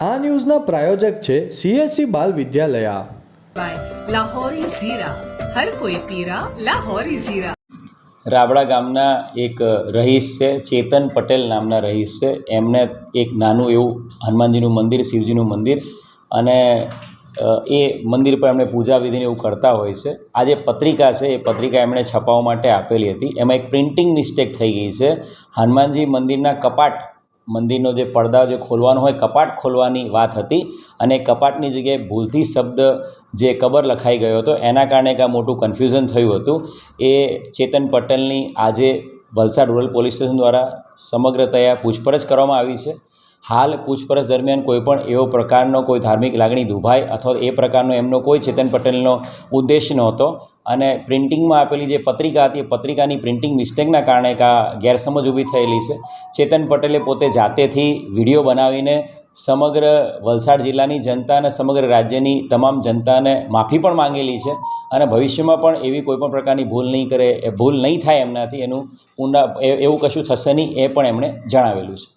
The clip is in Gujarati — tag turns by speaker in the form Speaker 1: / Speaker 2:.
Speaker 1: આ ન્યૂઝના પ્રાયોજક છે સીએસસી બાલ વિદ્યાલયા.
Speaker 2: લાહોરી ઝીરા. હર કોઈ પીરા લાહોરી ઝીરા.
Speaker 3: રાબડા ગામના એક રહીશ છે ચેતન પટેલ નામના રહીશ છે. એમને એક નાનું એવું હનુમાનજીનું મંદિર શિવજીનું મંદિર અને એ મંદિર પર એમણે પૂજા વિધિને એવું કરતા હોય છે. આ જે પત્રિકા છે એ પત્રિકા એમણે છપાવવા માટે આપેલી હતી. એમાં એક પ્રિન્ટિંગ મિસ્ટેક થઈ ગઈ છે. હનુમાનજી મંદિરના કપાટ મંદિરનો જે પડદા જે ખોલવાનો હોય, કપાટ ખોલવાની વાત હતી અને કપાટની જગ્યાએ ભૂલથી શબ્દ જે કબર લખાઈ ગયો હતો, એના કારણે એક આ મોટું કન્ફ્યુઝન થયું હતું. એ ચેતન પટેલની આજે વલસાડ રૂરલ પોલીસ સ્ટેશન દ્વારા સમગ્રતયા પૂછપરછ કરવામાં આવી છે. હાલ પૂછપરછ દરમિયાન કોઈપણ એવો પ્રકારનો કોઈ ધાર્મિક લાગણી દુભાય અથવા એ પ્રકારનો એમનો કોઈ ચેતન પટેલનો ઉદ્દેશ નહોતો. અને પ્રિન્ટિંગમાં આપેલી જે પત્રિકા હતી, એ પત્રિકાની પ્રિન્ટિંગ મિસ્ટેકના કારણે એક આ ગેરસમજ ઊભી થયેલી છે. ચેતન પટેલે પોતે જાતેથી વીડિયો બનાવીને સમગ્ર વલસાડ જિલ્લાની જનતા અને સમગ્ર રાજ્યની તમામ જનતાને માફી પણ માંગેલી છે અને ભવિષ્યમાં પણ એવી કોઈપણ પ્રકારની ભૂલ નહીં કરે, એ ભૂલ નહીં થાય એમનાથી એનું ઊંડા એવું કશું થશે નહીં એ પણ એમણે જણાવેલું છે.